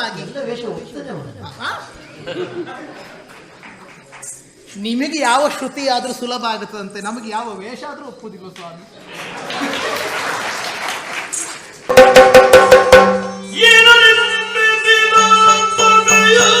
ಹೋಗ್ತದೆ ನಿಮಗೆ ಯಾವ ಶ್ರುತಿ ಆದರೂ ಸುಲಭ ಆಗುತ್ತದಂತೆ ನಮಗೆ ಯಾವ ವೇಷ ಆದ್ರೂ ಒಪ್ಪುದಿಲ್ಲ ಸ್ವಾಮಿ? ಇದ್ದಳು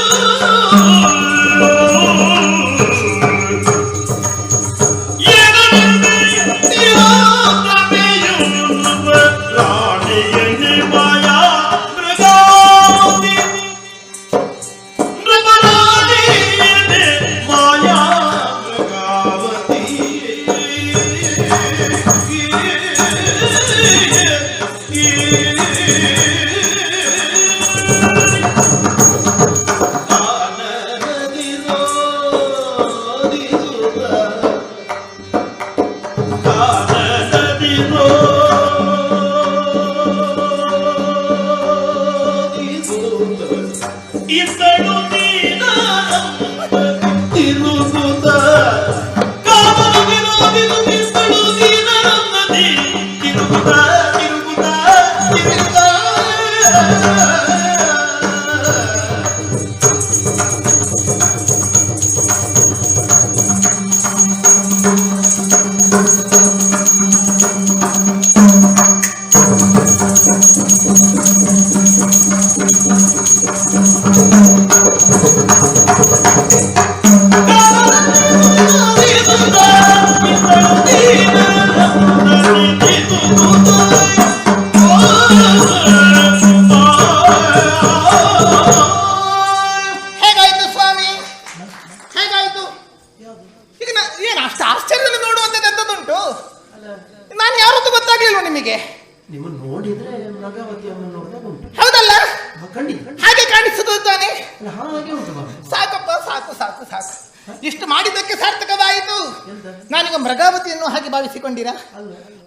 ಭಾವಿಸಿಕೊಂಡಿರಾ?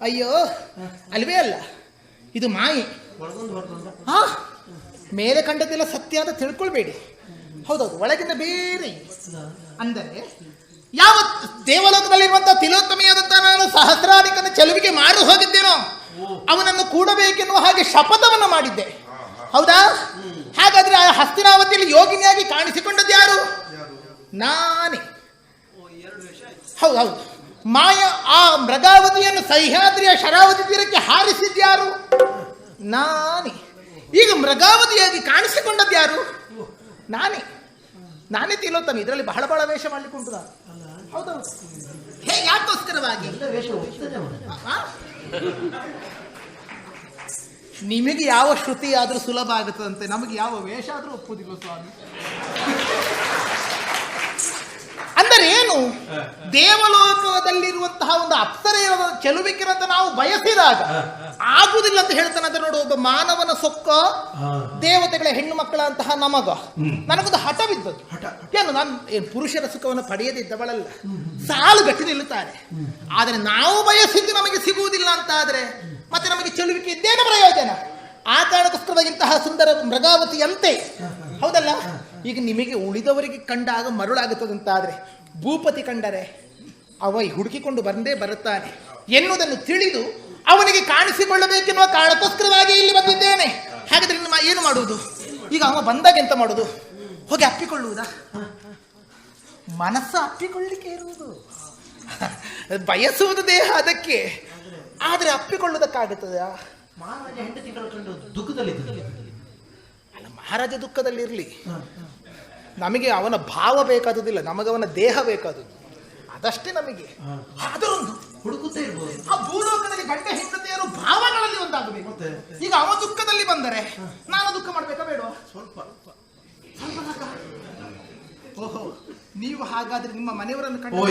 ಅಯ್ಯೋ, ಅಲ್ವೇ ಅಲ್ಲ. ಇದು ಮಾಯಿ. ಹಾ, ಮೇಲೆ ಕಂಡದ್ದೆಲ್ಲ ಸತ್ಯ ಅಂತ ತಿಳ್ಕೊಳ್ಬೇಡಿ. ಹೌದೌದು, ಒಳಗಿಂದ ಬೇರೆ. ಅಂದರೆ ಯಾವ ದೇವಲೋಕದಲ್ಲಿರುವಂತಹ ತಿಲೋತ್ತಮೆಯಾದಂತಹ ನಾನು ಸಹಸ್ರಾಧಿಕನ ಚೆಲುವಿಗೆ ಮಾಡಿ ಹೋಗಿದ್ದೇನೋ, ಅವನನ್ನು ಕೂಡಬೇಕೆನ್ನುವ ಹಾಗೆ ಶಪಥವನ್ನು ಮಾಡಿದ್ದೆ. ಹೌದಾ? ಹಾಗಾದ್ರೆ ಆ ಹಸ್ತಿನಾವತಿಯಲ್ಲಿ ಯೋಗಿನಿಯಾಗಿ ಕಾಣಿಸಿಕೊಂಡದ್ದು ಯಾರು? ನಾನೇ. ಹೌದು ಹೌದು. ಮಾಯ ಆ ಮೃಗಾವತಿಯನ್ನು ಸಹ್ಯಾದ್ರಿಯ ಶರಾವತಿ ತೀರಕ್ಕೆ ಹಾರಿಸಿದ್ಯಾರು ನಾನೇ. ಈಗ ಮೃಗಾವತಿಯಾಗಿ ಕಾಣಿಸಿಕೊಂಡದ್ದು ಯಾರು? ನಾನೇ. ನಾನೇ ತಿಲೋತ್ತಮ ಇದರಲ್ಲಿ ಬಹಳ ಬಹಳ ವೇಷ ಮಾಡ್ಲಿಕ್ಕೆ ಉಂಟು ನಾನು ಹೌದೌದು. ಹೇ ಯಾಕೋಸ್ಕರವಾಗಿ? ನಿಮಗೆ ಯಾವ ಶ್ರುತಿ ಆದರೂ ಸುಲಭ ಆಗುತ್ತದಂತೆ. ನಮಗೆ ಯಾವ ವೇಷ ಆದರೂ ಒಪ್ಪುದಿಲ್ಲ ಸ್ವಾಮಿ. ಅಂದರೆ ಏನು ದೇವಲೋಕದಲ್ಲಿರುವಂತಹ ಒಂದು ಅಪ್ಸರೆಯ ಚೆಲುವಿಕೆರಂತ ನಾವು ಬಯಸಿದಾಗ ಆಗುದಿಲ್ಲ ಅಂತ ಹೇಳ್ತಾನೆ ಅಂದ್ರೆ ನೋಡು ಒಬ್ಬ ಮಾನವನ ಸೊಕ್ಕ ದೇವತೆಗಳ ಹೆಣ್ಣು ಮಕ್ಕಳಂತಹ ನಮಗ. ನನಗೊಂದು ಹಠ ಏನು ನಾನು ಏನು ಪುರುಷರ ಸುಖವನ್ನು ಪಡೆಯದಿದ್ದವಳಲ್ಲ ಸಾಲು ಗಟ್ಟಿ ನಿಲ್ಲುತ್ತಾರೆ ಆದರೆ ನಾವು ಬಯಸಿದ್ದು ನಮಗೆ ಸಿಗುವುದಿಲ್ಲ ಅಂತ ಆದ್ರೆ ಮತ್ತೆ ನಮಗೆ ಚೆಲುವಿಕೆ ಇದ್ದೇನು ಪ್ರಯೋಜನ. ಆ ಕಾರಣಕ್ಕೋಸ್ಕರವಾಗಿ ಇಂತಹ ಸುಂದರ ಮೃಗಾವತಿಯಂತೆ. ಹೌದಲ್ಲ? ಈಗ ನಿಮಗೆ ಉಳಿದವರಿಗೆ ಕಂಡಾಗ ಮರುಳಾಗುತ್ತದಂತಾದ್ರೆ ಭೂಪತಿ ಕಂಡರೆ ಅವ ಹುಡುಕಿಕೊಂಡು ಬಂದೇ ಬರುತ್ತಾನೆ ಎನ್ನುವುದನ್ನು ತಿಳಿದು ಅವನಿಗೆ ಕಾಣಿಸಿಕೊಳ್ಳಬೇಕೆನ್ನುವ ಕಾರಣಕ್ಕೋಸ್ಕರವಾಗಿ ಇಲ್ಲಿ ಬಂದಿದ್ದೇನೆ. ಹಾಗಾದ್ರೆ ನಿಮ್ಮ ಏನು ಮಾಡುವುದು? ಈಗ ಅವ ಬಂದಾಗ ಎಂತ ಮಾಡುವುದು? ಹೋಗಿ ಅಪ್ಪಿಕೊಳ್ಳುವುದಾ? ಮನಸ್ಸು ಅಪ್ಪಿಕೊಳ್ಳಿಕ್ಕೆ ಇರುವುದು. ಬಯಸುವುದು ದೇಹ ಅದಕ್ಕೆ. ಆದರೆ ಅಪ್ಪಿಕೊಳ್ಳುವುದಕ್ಕಾಗುತ್ತದ ಮಹಾರಾಜ ದುಃಖದಲ್ಲಿದ್ದ ಅಲ್ಲ ಮಹಾರಾಜ ದುಃಖದಲ್ಲಿರಲಿ. ನಮಗೆ ಅವನ ಭಾವ ಬೇಕಾದುದಿಲ್ಲ ನಮಗೆ ಅವನ ದೇಹ ಬೇಕಾದದ್ದು. ಅದಷ್ಟೇ ನಮಗೆ. ಅದರೊಂದು ಹುಡುಕುತ್ತೇ ಇರ್ಬೋದು. ಆ ಭೂಲೋಕದಲ್ಲಿ ಗಂಡ ಹೆಂಡತಿಯರು ಭಾವಗಳಲ್ಲಿ ಒಂದಾಗಬೇಕು? ಈಗ ಅವ ದುಃಖದಲ್ಲಿ ಬಂದರೆ ನಾನು ದುಃಖ ಮಾಡ್ಬೇಕಾ ಬೇಡ ಸ್ವಲ್ಪ. ಸ್ವಲ್ಪ. ಓಹೋ ನೀವು ಹಾಗಾದ್ರೆ ನಿಮ್ಮ ಮನೆಯವರನ್ನು ಕಂಡು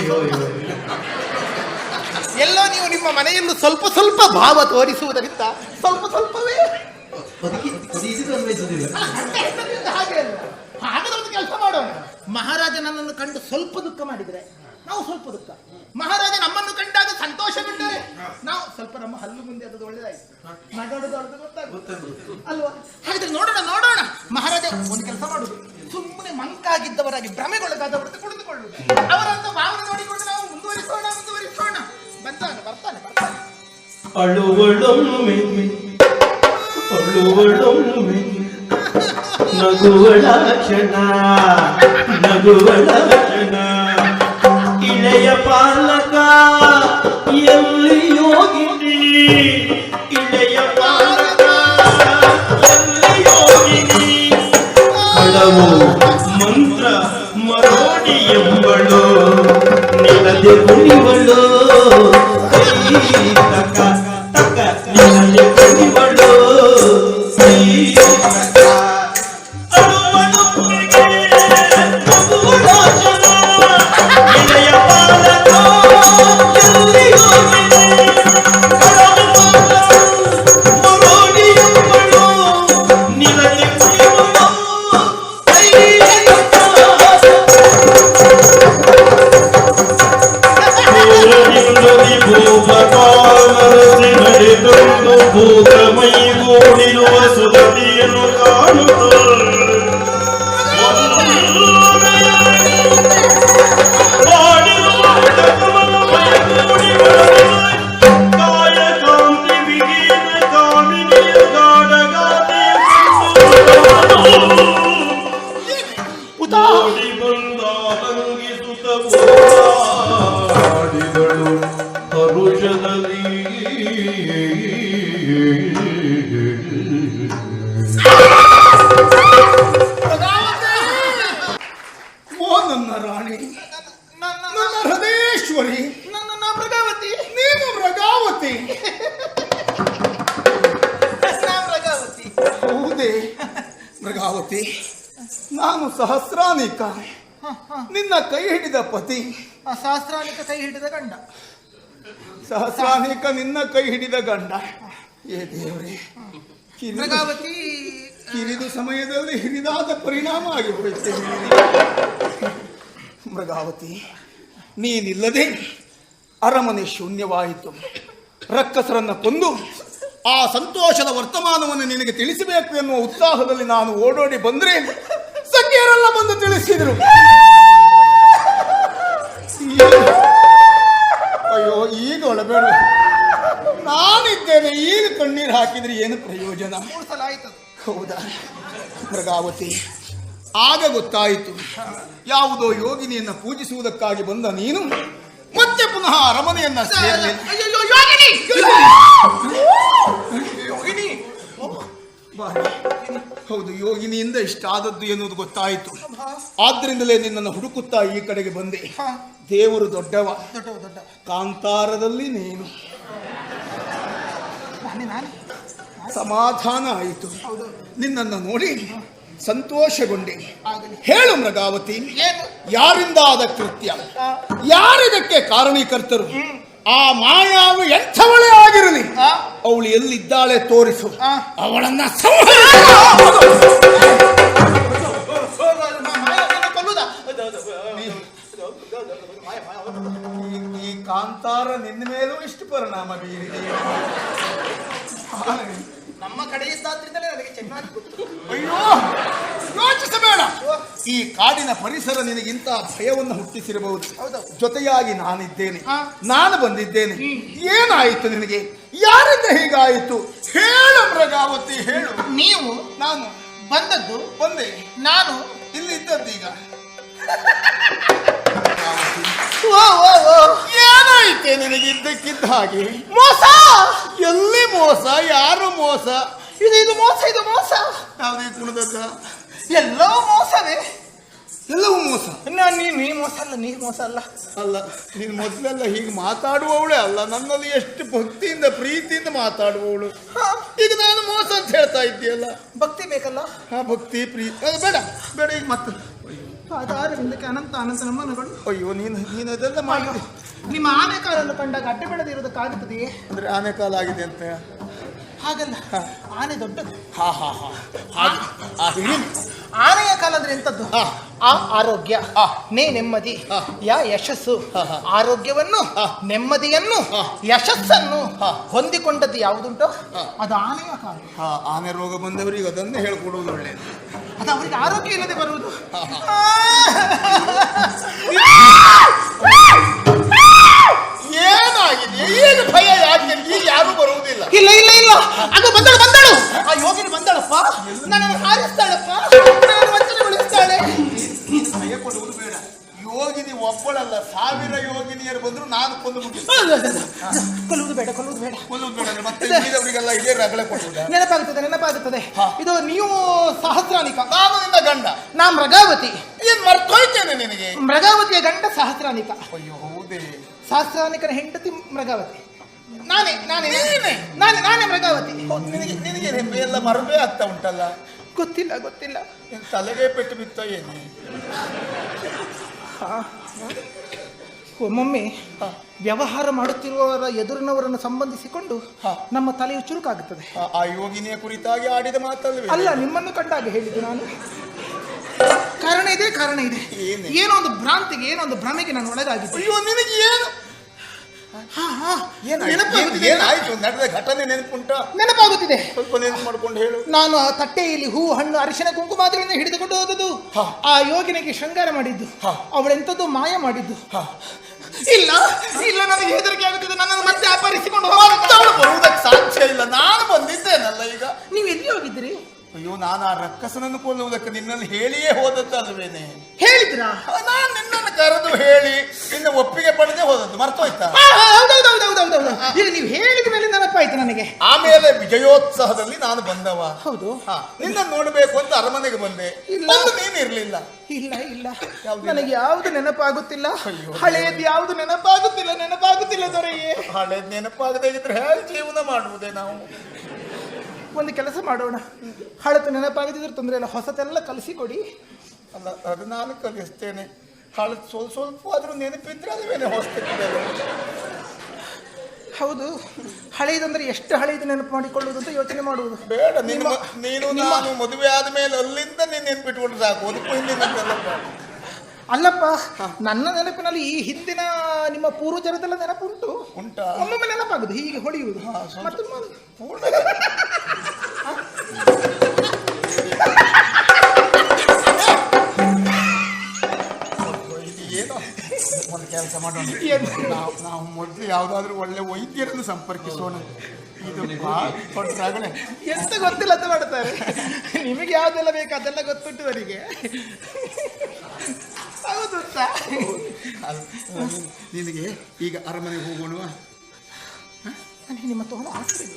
ಎಲ್ಲೋ ನೀವು ನಿಮ್ಮ ಮನೆಯನ್ನು ಸ್ವಲ್ಪ ಸ್ವಲ್ಪ ಭಾವ ತೋರಿಸುವುದರಿಂದ ಸ್ವಲ್ಪ ಸ್ವಲ್ಪವೇ ಬದುಕಿ ಬದುಕಿಸಿದ್ದು ಅನ್ವಯಿಸುವುದಿಲ್ಲ ಅಲ್ಲ, ಗಂಡ ಹೆಂಡತಿಯಿಂದ ಹಾಗೆ ಅಲ್ಲ ಹಾಗಾದ್ರೆ ಒಂದು ಕೆಲಸ ಮಾಡೋಣ ಮಹಾರಾಜ ನನ್ನನ್ನು ಕಂಡು ಸ್ವಲ್ಪ ದುಃಖ ಮಾಡಿದ್ರೆ ನಾವು ಸ್ವಲ್ಪ ದುಃಖ. ಮಹಾರಾಜ ನಮ್ಮನ್ನು ಕಂಡಾಗ ಸಂತೋಷ ಬಿಟ್ಟರೆ ನಾವು ಸ್ವಲ್ಪ ನಮ್ಮ ಹಲ್ಲು ಮುಂದೆ ಅದು ಒಳ್ಳೇದಾಯ್ತು. ನಗಡುದು ಅದು ಗೊತ್ತಾಗುತ್ತೆ. ಅಲ್ವಾ? ಹಾಗಾದ್ರೆ ನೋಡೋಣ ನೋಡೋಣ. ಮಹಾರಾಜ ಒಂದು ಕೆಲಸ ಮಾಡುದು. ಸುಮ್ಮನೆ ಮಂಕಾಗಿದ್ದವರಾಗಿ ಭ್ರಮೆಗೊಳಗಾದವರದ್ದು ಕುಳಿತುಕೊಳ್ಳುವುದು ಅವರಂತ ಭಾವನೆ ನೋಡಿಕೊಂಡು ನಾವು ಮುಂದುವರಿಸೋಣ ಮುಂದುವರಿಸೋಣ. ಬರ್ತಾನೆ ಬರ್ತಾನೆ ಬರ್ತಾನೆ. ಅಳುವಳೊಮ್ಮೆ ಅಳುವಳೊಮ್ಮೆ. ನಗುವಳ ಕ್ಷಣ ನಗುವಳ ಕ್ಷಣ ಇಳೆಯ ಪಾಲಕ ನನ್ನ ರಾಣಿ. ನನ್ನ ಹೃದಯೇಶ್ವರಿ. ನನ್ನ ಮೃಗಾವತಿ. ನೀನು ಮೃಗಾವತಿ. ಮೃಗಾವತಿ. ಹೌದೇ ಮೃಗಾವತಿ. ನಾನು ಸಹಸ್ರಾನಿಕ. ನಿನ್ನ ಕೈ ಹಿಡಿದ ಪತಿ. ಸಹಸ್ರಾನಿಕ ಕೈ ಹಿಡಿದ ಗಂಡ. ಸಹಸ್ರಾನಿಕ ನಿನ್ನ ಕೈ ಹಿಡಿದ ಗಂಡ. ಏ ದೇವರೇ ಮೃಗಾವತಿ ಕಿರಿದು ಸಮಯದಲ್ಲಿ ಹಿರಿದಾದ ಪರಿಣಾಮ ಆಗಿ ಹೋಯಿತೆ ಮೃಗಾವತಿ ನೀನಿಲ್ಲದೆ ಅರಮನೆ ಶೂನ್ಯವಾಯಿತು. ರಕ್ಕಸರನ್ನು ಕೊಂದು ಆ ಸಂತೋಷದ ವರ್ತಮಾನವನ್ನು ನಿನಗೆ ತಿಳಿಸಬೇಕು ಎನ್ನುವ ಉತ್ಸಾಹದಲ್ಲಿ ನಾನು ಓಡೋಡಿ ಬಂದರೆ ಸಖಿಯರೆಲ್ಲ ಬಂದು ತಿಳಿಸಿದರು. ಅಯ್ಯೋ ಈಗ ಒಳಬೇಡ. ನಾನಿದ್ದೇನೆ ಈಗ ಕಣ್ಣೀರು ಹಾಕಿದ್ರೆ ಏನು ಪ್ರಯೋಜನ? ಹೌದಾ? ಮೃಗಾವತಿ ಆಗ ಗೊತ್ತಾಯಿತು. ಯಾವುದೋ ಯೋಗಿನಿಯನ್ನು ಪೂಜಿಸುವುದಕ್ಕಾಗಿ ಬಂದ ನೀನು ಮತ್ತೆ ಪುನಃ ಅರಮನೆಯನ್ನ ಯೋಗಿನಿ! ಹೌದು ಯೋಗಿನಿಯಿಂದ ಇಷ್ಟಾದದ್ದು ಎನ್ನುವುದು ಗೊತ್ತಾಯಿತು. ಆದ್ರಿಂದಲೇ ನಿನ್ನನ್ನು ಹುಡುಕುತ್ತಾ ಈ ಕಡೆಗೆ ಬಂದೆ. ದೇವರು ದೊಡ್ಡವ. ದೊಡ್ಡ ದೊಡ್ಡ. ಕಾಂತಾರದಲ್ಲಿ ನೀನು. ಸಮಾಧಾನ ಆಯಿತು. ನಿನ್ನನ್ನು ನೋಡಿ. ಸಂತೋಷಗೊಂಡೆ. ಹೇಳು ಮೃಗಾವತಿ ಏನು? ಯಾರಿಂದ ಆದ ಕೃತ್ಯ ಯಾರಿದಕ್ಕೆ ಕಾರಣೀಕರ್ತರು? ಆ ಮಾಯಾವು ಎಂಥವಳೇ ಆಗಿರಲಿ ಅವಳು ಎಲ್ಲಿದ್ದಾಳೆ ತೋರಿಸು. ಅವಳನ್ನ ಈ ಕಾಂತಾರ ನಿನ್ನ ಮೇಲೂ ಇಷ್ಟು ಪರಿಣಾಮ ಬೀರಿದೆ. ನಮ್ಮ ಕಡೆ ಇದ್ದಾದ್ರಿಂದಲೇ ನನಗೆ ಚೆನ್ನಾಗಿ ಗೊತ್ತು. ಅಯ್ಯೋ ಯೋಚಿಸಬೇಡ. ಈ ಕಾಡಿನ ಪರಿಸರ ನಿನಗಿಂತ ಭಯವನ್ನು ಹುಟ್ಟಿಸಿರಬಹುದು. ಹೌದು. ಜೊತೆಯಾಗಿ ನಾನಿದ್ದೇನೆ. ನಾನು ಬಂದಿದ್ದೇನೆ. ಏನಾಯಿತು ನಿನಗೆ? ಯಾರಿಂದ ಹೀಗಾಯಿತು? ಹೇಳು ಮೃಗಾವತಿ ಹೇಳು. ನೀವು ನಾನು ಬಂದದ್ದು ಬಂದೆ. ನಾನು ಇಲ್ಲಿ ಇದ್ದದ್ದೀಗ ಓ ಓ ಓ ಏನಾಯ್ತೆ ನಿನಗೆ ಇದ್ದಕ್ಕಿದ್ದ ಹಾಗೆ? ಮೋಸ? ಎಲ್ಲಿ ಮೋಸ? ಯಾರು ಮೋಸ? ಇದು ಇದು ಮೋಸ ಇದು ಮೋಸ. ಯಾವುದೇ ಕುಣದದ್ದ ಎಲ್ಲೋ ಮೋಸವೇ. ಎಲ್ಲವೂ ಮೋಸ? ನಾನು ನೀ ನೀ ಮೋಸ ಅಲ್ಲ ನೀ ಮೋಸ ಅಲ್ಲ. ಅಲ್ಲ ನೀನು ಮೊದಲೆಲ್ಲ ಹೀಗೆ ಮಾತಾಡುವವಳೆ ಅಲ್ಲ. ನನ್ನಲ್ಲಿ ಎಷ್ಟು ಭಕ್ತಿಯಿಂದ ಪ್ರೀತಿಯಿಂದ ಮಾತಾಡುವವಳು. ಈಗ ನಾನು ಮೋಸ ಅಂತ ಹೇಳ್ತಾ ಇದ್ದೀಯಲ್ಲ? ಭಕ್ತಿ ಬೇಕಲ್ಲ? ಹಾ ಭಕ್ತಿ ಪ್ರೀತಿ. ಬೇಡ ಬೇಡ ಈಗ ಮತ್ತೆ. ಆಧಾರವಿಂದಕ್ಕೆ ಅನಂತ ಅನಂತ ನಮ್ಮನುಗಳು ಅಯ್ಯೋ ನೀನು ನೀನು ಅದೆಲ್ಲ ಮಾಡಿ ನಿಮ್ಮ ಆನೆ ಕಾಲನ್ನು ಕಂಡಾಗ ಅಡ್ಡ ಬೆಳೆದಿರೋದಕ್ಕಾಗುತ್ತದೆ ಅಂದ್ರೆ ಆನೆ ಕಾಲ ಆಗಿದೆ ಅಂತ ಹಾಗಲ್ಲ ಆನೆ ದೊಡ್ಡದು ಹಾ ಹಾ ಹಾ ಆನೆಯ ಕಾಲ ಅಂದ್ರೆ ಎಂತದ್ದು ಹಾ. ಆ ಆರೋಗ್ಯ. ನೇ ನೆಮ್ಮದಿ. ಯಾ ಯಶಸ್ಸು. ಆರೋಗ್ಯವನ್ನು. ನೆಮ್ಮದಿಯನ್ನು. ಯಶಸ್ಸನ್ನು. ಹೊಂದಿಕೊಂಡದ್ದು ಯಾವುದುಂಟೋ ಅದು ಆನೆಯ ಕಾಲ ಆನೆ ರೋಗ ಬಂದವರಿಗೆ ಅದನ್ನೇ ಹೇಳಿಕೊಡುವುದು ಒಳ್ಳೆಯದು ಅದು ಅವರಿಗೆ ಆರೋಗ್ಯ ಇಲ್ಲದೆ ಬರುವುದು. ಏನಾಗಿದೆ? ಏನು ಭಯ ಯಾಕೆ? ಈಗ ಯಾರು ಬರುವುದಿಲ್ಲ. ಇಲ್ಲ ಇಲ್ಲ ಇಲ್ಲ. ಅದು ಬಂದಳು ಬಂದಳು. ಆ ಯೋಗಿನಿ ಬಂದಳಪ್ಪ. ನನ್ನನ್ನು ಹಾರಿಸ್ತಾಳಪ್ಪ. ವಂಚನೆಗೊಳಿಸ್ತಾಳೆ ಭಯ ಕೊಡುವುದು ಬೇಡ. ಯೋಗಿನಿ ಒಬ್ಬಳಲ್ಲ. ಸಾವಿರ ಯೋಗಿನಿಯರು ಬಂದ್ರು ನಾನು ಕೊಂದು ಕೊಲ್ಲುವುದು ಬೇಡ ಕೊಲ್ಲುವುದು ಬೇಡ. ಕೊಲ್ಲುವುದು ಬೇಡ ಮತ್ತೆ ಉಳಿದವರಿಗೆಲ್ಲ ಇದೇ ರಗಳೆ ಕೊಡುವುದಾ ನೆನಪಾಗುತ್ತದೆ ನೆನಪಾಗುತ್ತದೆ. ಇದು ನೀವು ಸಹಸ್ರಾನಿಕ ನಾನು ನಿನ್ನ ಗಂಡ. ನಾ ಮೃಗಾವತಿ. ಏನ್ ಮರ್ತೋಯ್ತೇನೆ ನಿನಗೆ? ಮೃಗಾವತಿಯ ಗಂಡ ಸಹಸ್ರಾನಿಕ ಅಯ್ಯೋ ಹೌದೇ. ಸಹಸ್ರಾನಿಕನ ಹೆಂಡತಿ ಮೃಗಾವತಿ. ನಾನೇ ನಾನೇ ನೀನೇ? ನಾನೇ. ಮೃಗಾವತಿ. ನಿನಗೆ ನಿನಗೆ ಎಲ್ಲ ಮರಬೇ ಆಗ್ತಾ ಉಂಟಲ್ಲ? ಗೊತ್ತಿಲ್ಲ ಗೊತ್ತಿಲ್ಲ. ತಲೆಗೆ ಪೆಟ್ಟು ಬಿತ್ತ ಏನು. ಒಮ್ಮೊಮ್ಮೆ ವ್ಯವಹಾರ ಮಾಡುತ್ತಿರುವವರ ಎದುರಿನವರನ್ನು ಸಂಬಂಧಿಸಿಕೊಂಡು ನಮ್ಮ ತಲೆಯು ಚುರುಕಾಗುತ್ತದೆ. ಆ- ಯೋಗಿನಿಯ ಕುರಿತಾಗಿ ಆಡಿದ ಮಾತಲ್ವೇ? ಅಲ್ಲ ನಿಮ್ಮನ್ನು ಕಂಡಾಗ ಹೇಳಿದ್ದು ನಾನು. ಕಾರಣ ಇದೆ ಕಾರಣ ಇದೆ. ಏನೋ? ಒಂದು ಭ್ರಾಂತಿಗೆ ಏನೋ ಒಂದು ಭ್ರಮೆಗೆ ನಾನು ಒಳಗಾಗಿದ್ದೆ. ಅಯ್ಯೋ ನಿನಗೆ ಏನು. ಏನಾಯ್ತು ನಡೆದ ಘಟನೆ ನೆನಪುಂಟ? ನೆನಪಾಗುತ್ತಿದೆ. ಸ್ವಲ್ಪ ನೆನಪು ಮಾಡ್ಕೊಂಡು ಹೇಳು. ನಾನು ಆ ತಟ್ಟೆಯಲ್ಲಿ ಹೂ ಹಣ್ಣು ಅರಿಶಿನ ಕುಂಕುಮಾದಿಗಳನ್ನು ಹಿಡಿದುಕೊಂಡು ಹೋದದ್ದು. ಆ ಯೋಗಿನಿಗೆ ಶೃಂಗಾರ ಮಾಡಿದ್ದು. ಅವಳೆಂಥದ್ದು ಮಾಯ ಮಾಡಿದ್ದು. ಇಲ್ಲ ಇಲ್ಲ ನನಗೆ ಹೆದರಿಕೆ ಆಗುತ್ತಿದೆ. ನನ್ನನ್ನು ಮತ್ತೆ ಅಪಹರಿಸಿಕೊಂಡು ಹೋಗುವುದಕ್ಕೆ ಸಾಧ್ಯ ಇಲ್ಲ. ನಾನು ಬಂದಿದ್ದೇನಲ್ಲ ಈಗ? ನೀವು ಎಲ್ಲಿ ಹೋಗಿದ್ರಿ? ಅಯ್ಯೋ ನಾನು ಆ ರಕ್ಕಸನನ್ನು ಕೊಲ್ಲುವುದಕ್ಕೆ ನಿನ್ನಲ್ಲಿ ಹೇಳಿಯೇ ಹೋದದ್ದಲ್ವೇನೆ ಹೇಳಿದ್ರಾ? ನಾನು ನಿನ್ನನ್ನು ಕರೆದು ಹೇಳಿ ನಿನ್ನ ಒಪ್ಪಿಗೆ ಪಡೆದೇ ಹೋದದ್ದು. ಮರ್ತೋಯ್ತಾ? ಈಗ ನೀವು ಹೇಳಿದ ಮೇಲೆ ನೆನಪಾಯ್ತು ನನಗೆ. ಆಮೇಲೆ ವಿಜಯೋತ್ಸವದಲ್ಲಿ ನಾನು ಬಂದವ. ಹೌದು. ಹಾ, ನಿನ್ನ ನೋಡಬೇಕು ಅಂತ ಅರಮನೆಗೆ ಬಂದೆ. ಇಲ್ಲ. ಒಂದು ನೀನು ಇರ್ಲಿಲ್ಲ. ಇಲ್ಲ ಇಲ್ಲ. ಯಾವ್ದು ನನಗೆ ಯಾವ್ದು ನೆನಪಾಗುತ್ತಿಲ್ಲ. ಅಯ್ಯೋ. ಹಳೆಯದು ಯಾವ್ದು ನೆನಪಾಗುತ್ತಿಲ್ಲ ನೆನಪಾಗುತ್ತಿಲ್ಲ ದೊರೆಯೇ. ಹಳೇದ್ ನೆನಪಾಗದೆ ಇದ್ರೆ ಹೇಗೆ ಜೀವನ ಮಾಡುವುದೇ ನಾವು. ಒಂದು ಕೆಲಸ ಮಾಡೋಣ. ಹಳತು ನೆನಪಾಗದಿದ್ರೆ ತೊಂದರೆ ಇಲ್ಲ. ಹೊಸತೆಲ್ಲ ಕಲಿಸಿಕೊಡಿ. ಅಲ್ಲ ಅದು ನಾನು ಕಲಿಸ್ತೇನೆ ಹಳದ್ ಸ್ವಲ್ಪ ಸ್ವಲ್ಪ ಆದ್ರೂ ನೆನಪಿದ್ರೆ ಅಲ್ವೇನೆ ಹೊಸ್ತಕ್ಕೆ ಹೌದು. ಹಳೆಯದಂದ್ರೆ ಎಷ್ಟು ಹಳೆಯದು ನೆನಪು ಮಾಡಿಕೊಳ್ಳುವುದು ಅಂತ ಯೋಚನೆ ಮಾಡುವುದು. ಬೇಡ ನಿಮ್ಮ- ನೀನು ನಾನು ಮದುವೆ ಆದಮೇಲೆ ಅಲ್ಲಿಂದ ನೀನು ನೆನ್ಪಿಟ್ಕೊಂಡು ಸಾಕು. ಅದಕ್ಕೂ ಹಿಂದಿನ. ಅಲ್ಲಪ್ಪ ನನ್ನ ನೆನಪಿನಲ್ಲಿ ಈ ಹಿಂದಿನ ನಿಮ್ಮ ಪೂರ್ವಜರದೆಲ್ಲ ನೆನಪುಂಟು? ಉಂಟಾ. ಒಮ್ಮೊಮ್ಮೆ ನೆನಪಾಗುದು ಹೀಗೆ ಹೊಳೆಯುವುದು. ಮತ್ತೆ ಪೂರ್ಣ ಕೆಲಸ ಮಾಡೋಣ. ನಾವು ನಾವು ಮೊದಲು ಯಾವುದಾದ್ರೂ ಒಳ್ಳೆ ವೈದ್ಯರನ್ನು ಸಂಪರ್ಕಿಸೋಣ. ಇದು ಗೊತ್ತಿಲ್ಲ ಅಂತ ಮಾಡ್ತಾರೆ ನಿಮಗೆ ಯಾವ್ದೆಲ್ಲ ಬೇಕು ಅದೆಲ್ಲ ಗೊತ್ತುಂಟು ಅವರಿಗೆ ಹೌದು. ನಿಮಗೆ ನಿನಗೆ ಈಗ ಅರಮನೆಗೆ ಹೋಗೋಣ ನನಗೆ ನಿಮ್ಮ ತಗೊಂಡು ಆಸೆ ಇದೆ.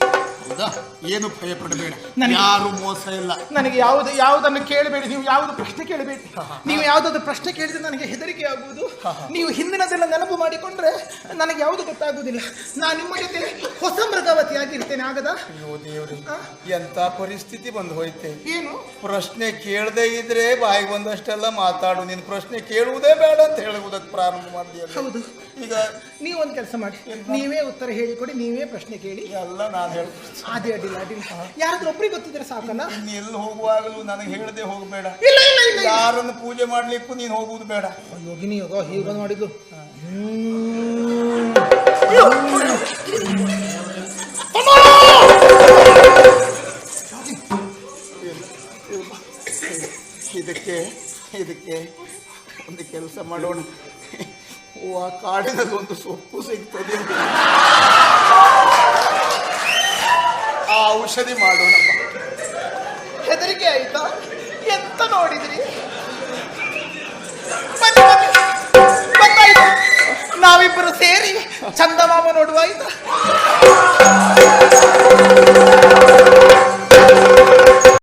ಹೌದಾ? ಏನು ಭಯ ಪಡಬೇಡ. ನನಗೆ- ಯಾರು ಮೋಸ ಇಲ್ಲ. ನನಗೆ ಯಾವುದು ಯಾವುದನ್ನು ಕೇಳಬೇಡಿ ನೀವು ಯಾವುದು ಪ್ರಶ್ನೆ ಕೇಳಬೇಡಿ. ನೀವು ಯಾವುದಾದ್ರು ಪ್ರಶ್ನೆ ಕೇಳಿದ್ರೆ ನನಗೆ ಹೆದರಿಕೆ ಆಗುವುದು ನೀವು ಹಿಂದಿನದೆಲ್ಲ ನೆನಪು ಮಾಡಿಕೊಂಡ್ರೆ ನನಗೆ ಯಾವುದು ಗೊತ್ತಾಗುವುದಿಲ್ಲ. ನಾನು ನಿಮ್ಮ ಜೊತೆ ಹೊಸ ಮೃಗಾವತಿ ಆಗಿರ್ತೇನೆ ಆಗದ? ಅಯ್ಯೋ ದೇವ್ರಿ ಎಂತ ಪರಿಸ್ಥಿತಿ ಬಂದು ಹೋಯ್ತೆ. ಏನು? ಪ್ರಶ್ನೆ ಕೇಳದೆ ಇದ್ರೆ ಬಾಯಿಗೆ ಬಂದಷ್ಟೆಲ್ಲ ಮಾತಾಡು. ನಿನ್ ಪ್ರಶ್ನೆ ಕೇಳುವುದೇ ಬೇಡ ಅಂತ ಹೇಳುವುದಕ್ಕೆ ಪ್ರಾರಂಭ ಮಾಡಿದೆಯಲ್ಲ ಹೌದು. ಈಗ ನೀವು ಒಂದು ಕೆಲಸ ಮಾಡಿ. ನೀವೇ ಉತ್ತರ ಹೇಳಿಕೊಡಿ ನೀವೇ ಪ್ರಶ್ನೆ ಕೇಳಿ. ಎಲ್ಲ ನಾನು ಹೇಳ್ತೀನಿ. ಅದೇ ಅಡ್ಡಿಲ್ಲ ಅಡ್ಡಿಲ್ಲ ಯಾರಾದ್ರೂ ಒಬ್ರಿಗೆ ಗೊತ್ತಿದ್ರೆ ಸಾಕಲ್ಲ? ಇನ್ನು ಎಲ್ಲಿ ಹೋಗುವಾಗಲೂ ನನಗೆ ಹೇಳದೆ ಹೋಗಬೇಡ. ಇಲ್ಲ ಇಲ್ಲ ಇಲ್ಲ ಇಲ್ಲ. ಯಾರನ್ನು ಪೂಜೆ ಮಾಡ್ಲಿಕ್ಕೂ ನೀನು ಹೋಗುವುದು ಬೇಡ. ಯೋಗಿನಿ ಯೋಗ ಹೀಗೆ ಮಾಡಿದ್ದು. ಇದಕ್ಕೆ ಇದಕ್ಕೆ ಒಂದು ಕೆಲಸ ಮಾಡೋಣ. ಆ ಕಾಡಿನಲ್ಲಿ ಒಂದು ಸೊಪ್ಪು ಸಿಗ್ತದೆ. ಆ ಔಷಧಿ ಮಾಡೋಣ ಹೆದರಿಕೆ ಆಯ್ತಾ? ಎಂತ ನೋಡಿದ್ರಿ? ನಾವಿಬ್ಬರು ಸೇರಿ ಚಂದಮಾಮ ನೋಡುವ ಆಯ್ತಾ?